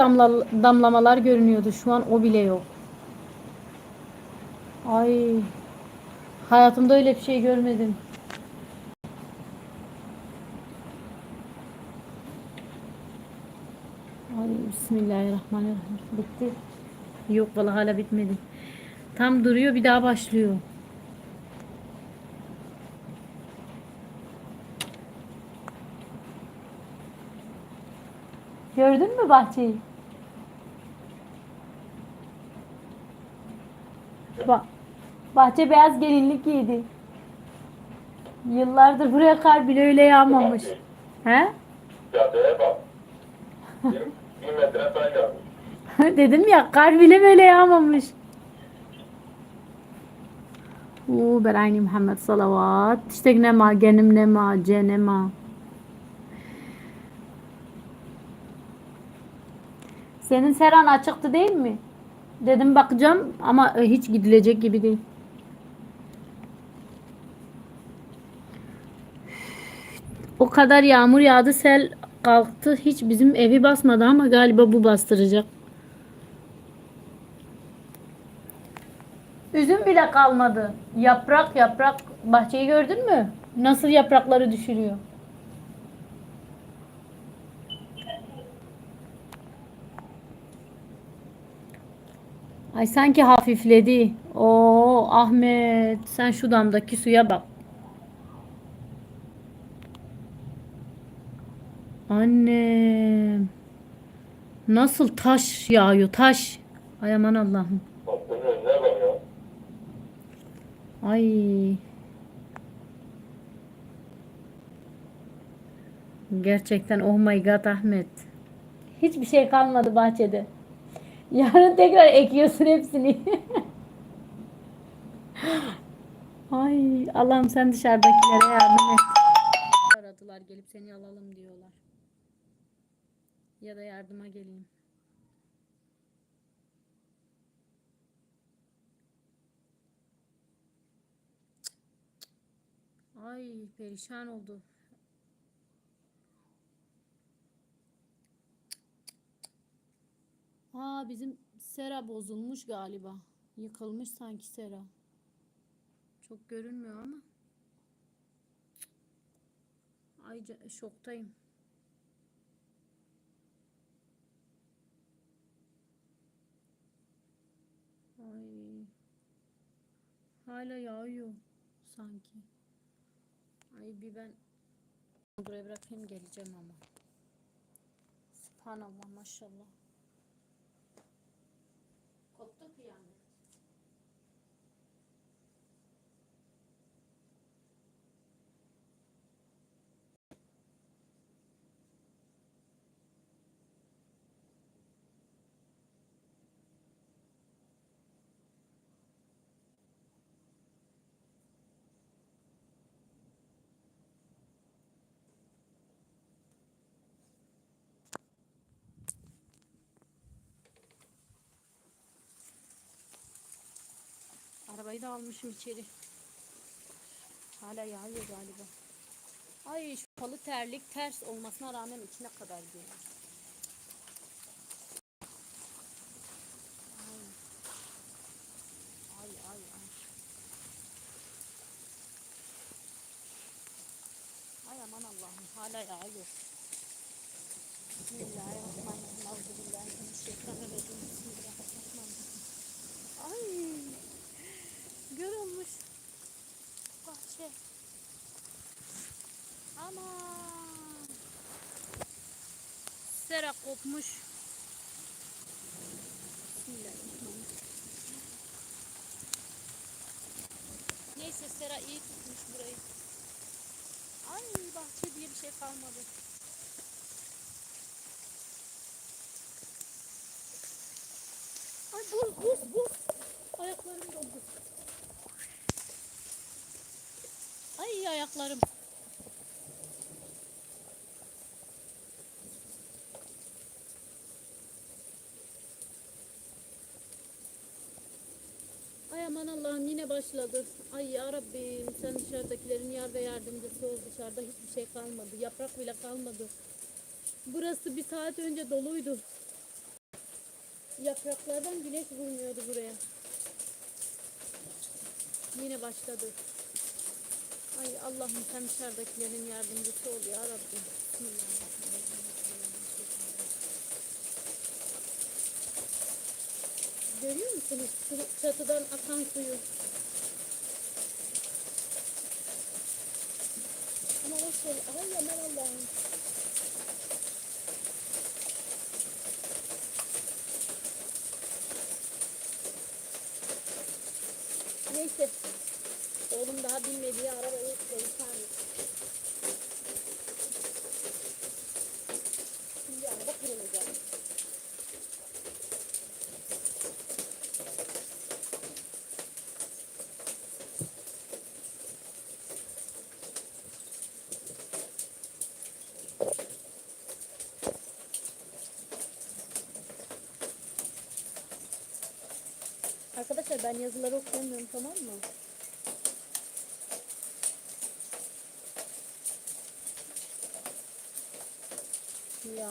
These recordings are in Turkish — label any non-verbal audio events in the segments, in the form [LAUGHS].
damla, damlamalar görünüyordu. Şu an o bile yok. Ay. Hayatımda öyle bir şey görmedim. Ay Bismillahirrahmanirrahim. Bitti. Yok vallahi hala bitmedi. Tam duruyor bir daha başlıyor. Gördün mü bahçeyi? Ba bahçe beyaz gelinlik giydi. Yıllardır buraya kar bile öyle yağmamış. He? Caddeye bak. Bir, metre sen gelmiş. [LAUGHS] Dedim ya kar bile böyle yağmamış. Oo berayni Muhammed salavat. İşte nema, genim nema, cenema. Senin seran açıktı değil mi? Dedim bakacağım ama e, hiç gidilecek gibi değil. O kadar yağmur yağdı, sel kalktı. Hiç bizim evi basmadı ama galiba bu bastıracak. Üzüm bile kalmadı. Yaprak yaprak. Bahçeyi gördün mü? Nasıl yaprakları düşürüyor. Ay sanki hafifledi. Oo Ahmet sen şu damdaki suya bak. Annem. Nasıl taş yağıyor taş. Ay aman Allah'ım. Ay. Gerçekten oh my god Ahmet. Hiçbir şey kalmadı bahçede. Yarın tekrar ekiyorsun hepsini. Ay Allah'ım sen dışarıdakilere yardım et. Aradılar gelip seni alalım diyorlar. Ya da yardıma geleyim. Ay perişan oldu. Aa bizim sera bozulmuş galiba. Yıkılmış sanki sera. Çok görünmüyor ama. Ay şoktayım. Ay. Hala yağıyor sanki. Ay bir ben buraya bırakayım geleceğim ama. Subhanallah maşallah. Koptu kıyamet. Arabayı da almışım içeri. Hala yağıyor galiba. Ay şu palı terlik ters olmasına rağmen içine kadar giriyor. Ay. Ay ay ay. Ay aman Allah'ım hala yağıyor. Bismillahirrahmanirrahim. Euzubillahimineşşeytanirracim. Bismillahirrahmanirrahim. Ay. Gör olmuş. Bahçe. Aman. Bismillahirrahmanirrahim. Neyse Sera iyi tutmuş burayı. Ay bahçe diye bir şey kalmadı. Ay buz buz buz. Ayaklarım dondu. Ay ayaklarım. Ay aman Allah'ım yine başladı. Ay ya sen dışarıdakilerin yar ve yardımcısı ol. Dışarıda hiçbir şey kalmadı. Yaprak bile kalmadı. Burası bir saat önce doluydu. yapraklardan güneş vurmuyordu buraya. Yine başladı. Ay Allah'ım sen dışarıdakilerin yardımcısı ol ya Rabbim. Görüyor musunuz çatıdan akan suyu? Neyse. Oğlum daha bilmediği arabayı koysan. Ben yazıları okuyamıyorum tamam mı? Ya.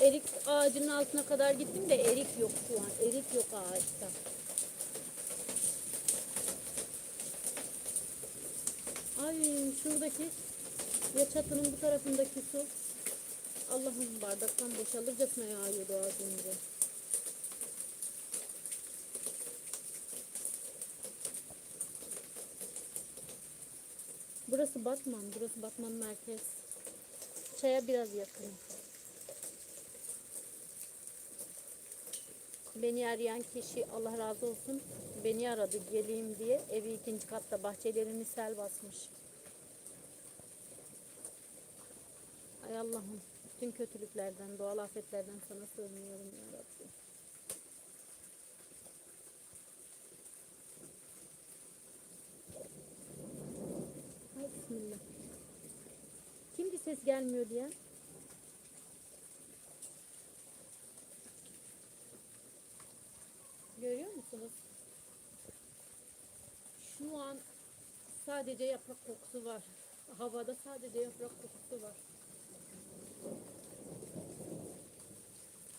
Erik ağacının altına kadar gittim de erik yok şu an. Erik yok ağaçta. Ay şuradaki ya çatının bu tarafındaki su Allah'ım bardaktan boşalırcasına yağıyordu az önce. Burası Batman, burası Batman merkez. Çaya biraz yakın. Beni arayan kişi Allah razı olsun beni aradı geleyim diye evi ikinci katta bahçelerini sel basmış. Ay Allah'ım tüm kötülüklerden, doğal afetlerden sana sığınıyorum ya Rabbi. Ses gelmiyor diye? Görüyor musunuz? Şu an sadece yaprak kokusu var. Havada sadece yaprak kokusu var.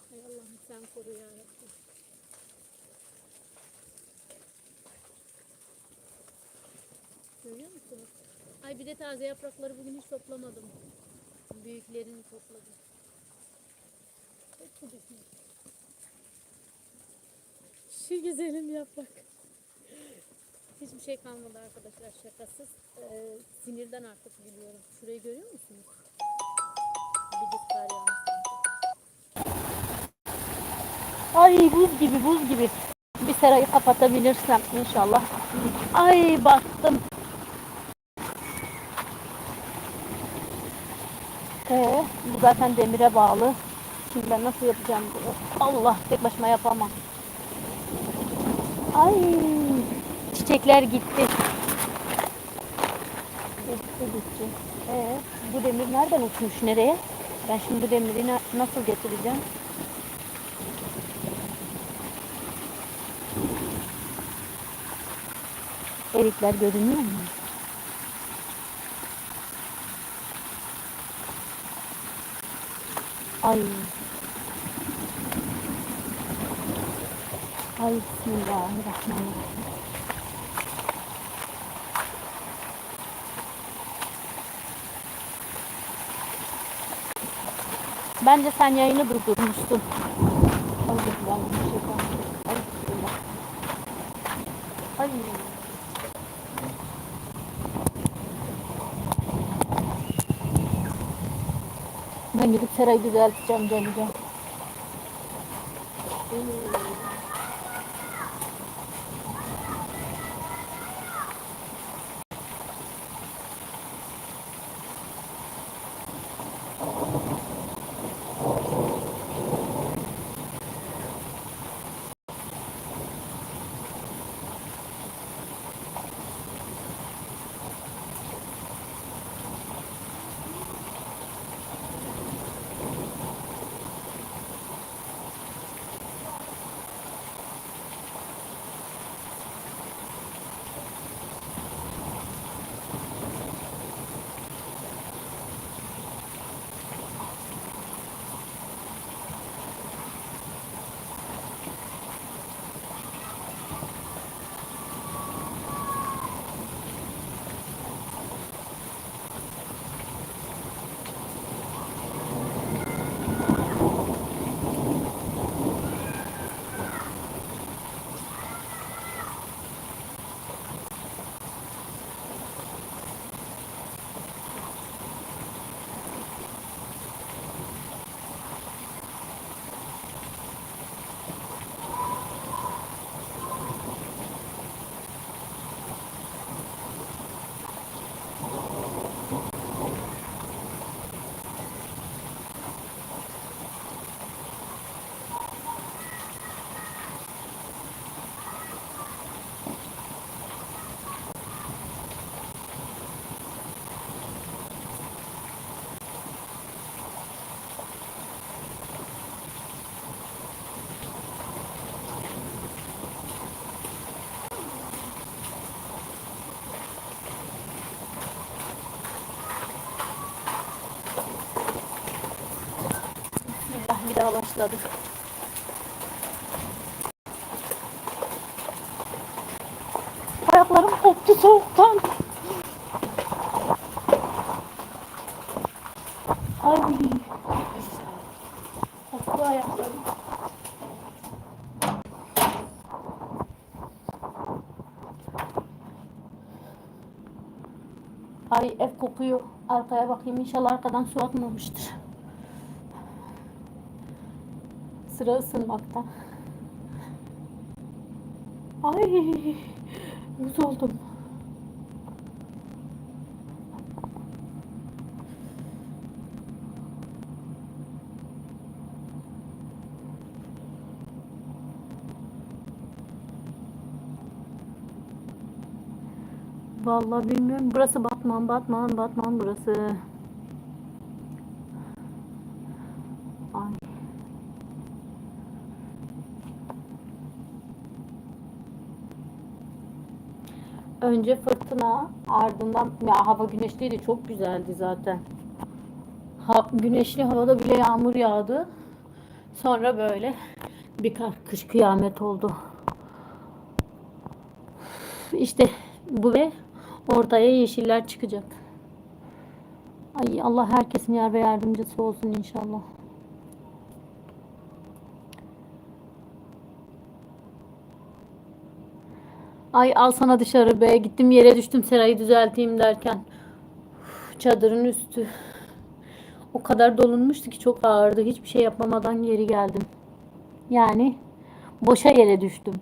Hay Allah'ım sen koru ya. Görüyor musunuz? Ay bir de taze yaprakları bugün hiç toplamadım. Büyüklerini topladım. Şu güzelim yaprak. Hiçbir şey kalmadı arkadaşlar şakasız. Ee, sinirden artık biliyorum. Şurayı görüyor musunuz? Bir kar. Ay buz gibi buz gibi. Bir serayı kapatabilirsem inşallah. Ay battım. Ee, bu zaten demire bağlı. Şimdi ben nasıl yapacağım bunu? Allah tek başıma yapamam. Ay çiçekler gitti. Gitti gitti. Ee, bu demir nereden uçmuş nereye? Ben şimdi bu demiri na- nasıl getireceğim? Erikler görünüyor mu? Ay. Ay bismillahirrahmanirrahim. Bence sen yayını durdurmuştun. Ay bismillah. Ay. Ben gidip serayı düzelteceğim geleceğim. Bir daha başladı. Ayaklarım koptu soğuktan. Ay. Koptu ayaklarım. Ay ev kokuyor. Arkaya bakayım inşallah arkadan su atmamıştır. Sıra ısınmakta. Ay buz oldum. Vallahi bilmiyorum. Burası Batman, Batman, Batman burası. Ay. Önce fırtına, ardından ya hava güneşliydi, çok güzeldi zaten. Ha, güneşli havada bile yağmur yağdı. Sonra böyle bir kış kıyamet oldu. İşte bu ve ortaya yeşiller çıkacak. Ay Allah herkesin yar ve yardımcısı olsun inşallah. Ay al sana dışarı be. Gittim yere düştüm serayı düzelteyim derken. Çadırın üstü. O kadar dolunmuştu ki çok ağırdı. Hiçbir şey yapamadan geri geldim. Yani boşa yere düştüm.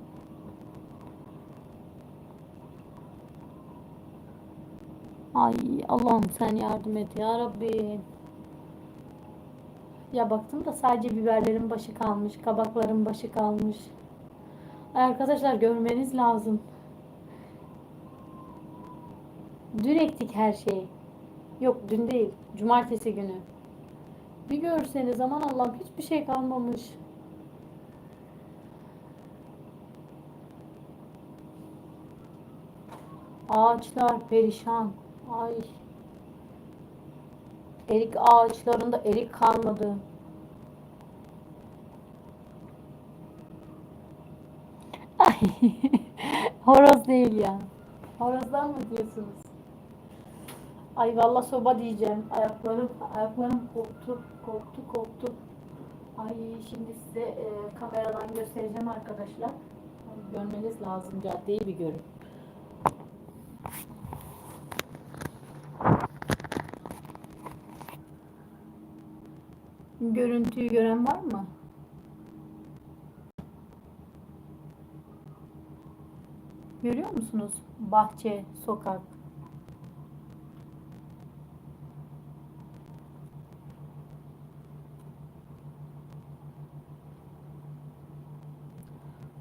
Ay Allah'ım sen yardım et ya Rabbi. Ya baktım da sadece biberlerin başı kalmış, kabakların başı kalmış. Arkadaşlar görmeniz lazım. Dün ektik her şeyi. Yok dün değil, cumartesi günü. Bir görseniz aman Allah'ım hiçbir şey kalmamış. Ağaçlar perişan. Ay. Erik ağaçlarında erik kalmadı. Ay. [LAUGHS] Horoz değil ya. Horozdan mı diyorsunuz? Ay valla soba diyeceğim. Ayaklarım ayaklarım koptu, koptu, koptu. Ay şimdi size e, kameradan göstereceğim arkadaşlar. Ay, Görmeniz lazım caddeyi bir görün. Görüntüyü gören var mı? Görüyor musunuz? Bahçe, sokak.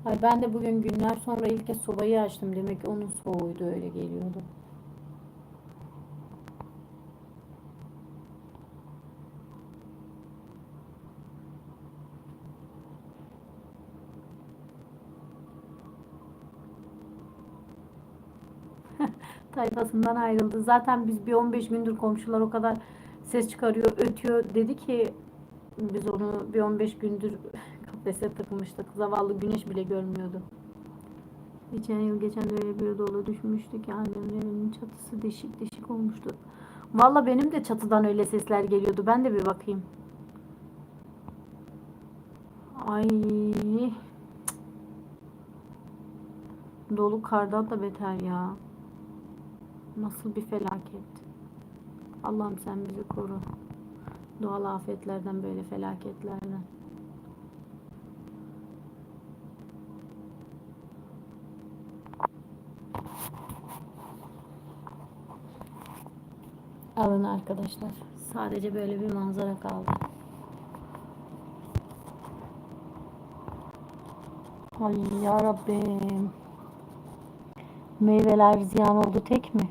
Ay ben de bugün günler sonra ilk kez sobayı açtım. Demek ki onun soğuğuydu öyle geliyordu. [LAUGHS] tayfasından ayrıldı. Zaten biz bir 15 gündür komşular o kadar ses çıkarıyor, ötüyor dedi ki biz onu bir 15 gündür kafese tıkmıştık. Zavallı güneş bile görmüyordu. Geçen yıl geçen öyle bir yola düşmüştü ki annemin evinin çatısı deşik deşik olmuştu. Valla benim de çatıdan öyle sesler geliyordu. Ben de bir bakayım. Ay. Dolu kardan da beter ya. Nasıl bir felaket. Allah'ım sen bizi koru. Doğal afetlerden böyle felaketlerden. Alın arkadaşlar. Sadece böyle bir manzara kaldı. Ay ya Rabbim. Meyveler ziyan oldu tek mi?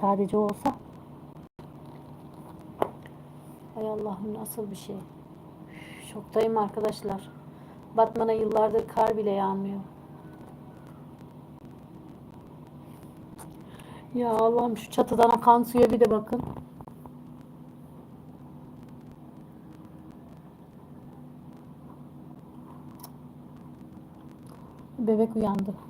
Sadece olsa. Hay Allah'ım nasıl bir şey. Şoktayım arkadaşlar. Batman'a yıllardır kar bile yağmıyor. Ya Allah'ım şu çatıdan akan suya bir de bakın. Bebek uyandı.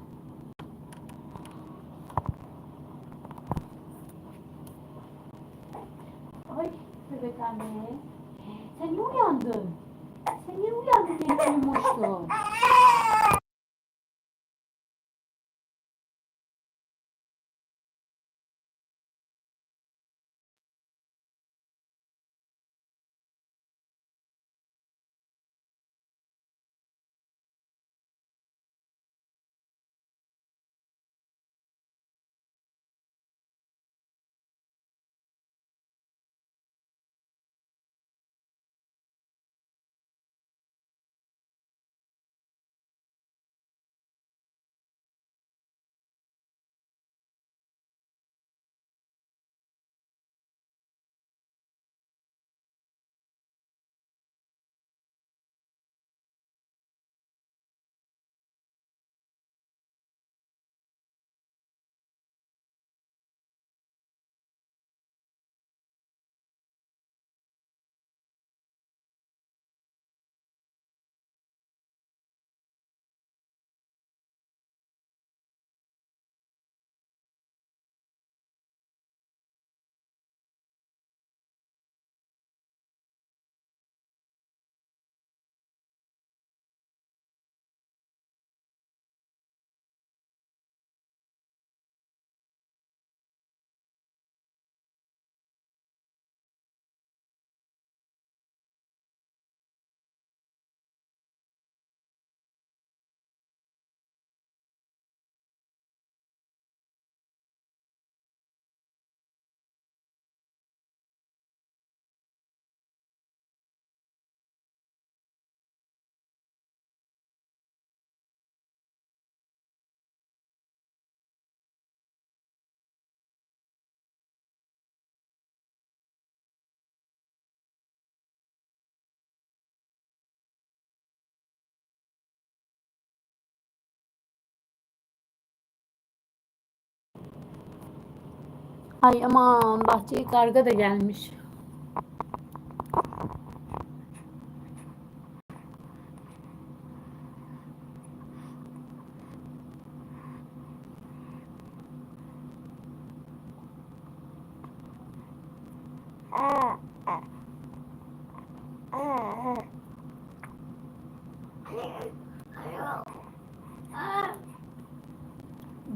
Ay aman bahçeye karga da gelmiş.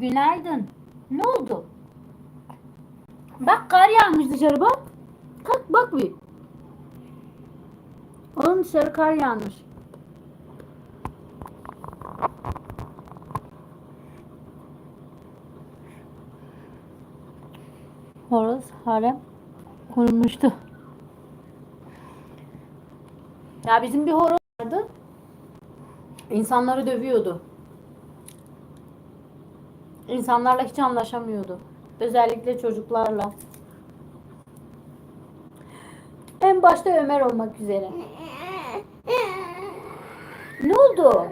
Günaydın. Ne oldu? Bak kar yağmış dışarı bak. Kalk bak bir. Oğlum dışarı kar yağmış. Horoz hala kurulmuştu. Ya bizim bir horoz vardı. İnsanları dövüyordu. İnsanlarla hiç anlaşamıyordu. Özellikle çocuklarla. En başta Ömer olmak üzere. Ne oldu?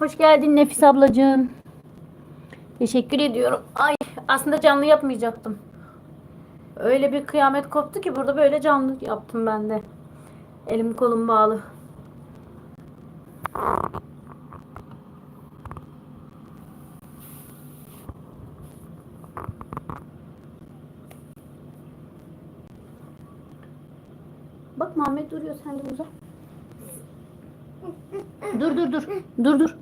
Hoş geldin Nefis ablacığım. Teşekkür ediyorum. Ay aslında canlı yapmayacaktım. Öyle bir kıyamet koptu ki burada böyle canlı yaptım ben de. Elim kolum bağlı. Bak Muhammed duruyor sen de uza. Dur dur dur. Dur dur.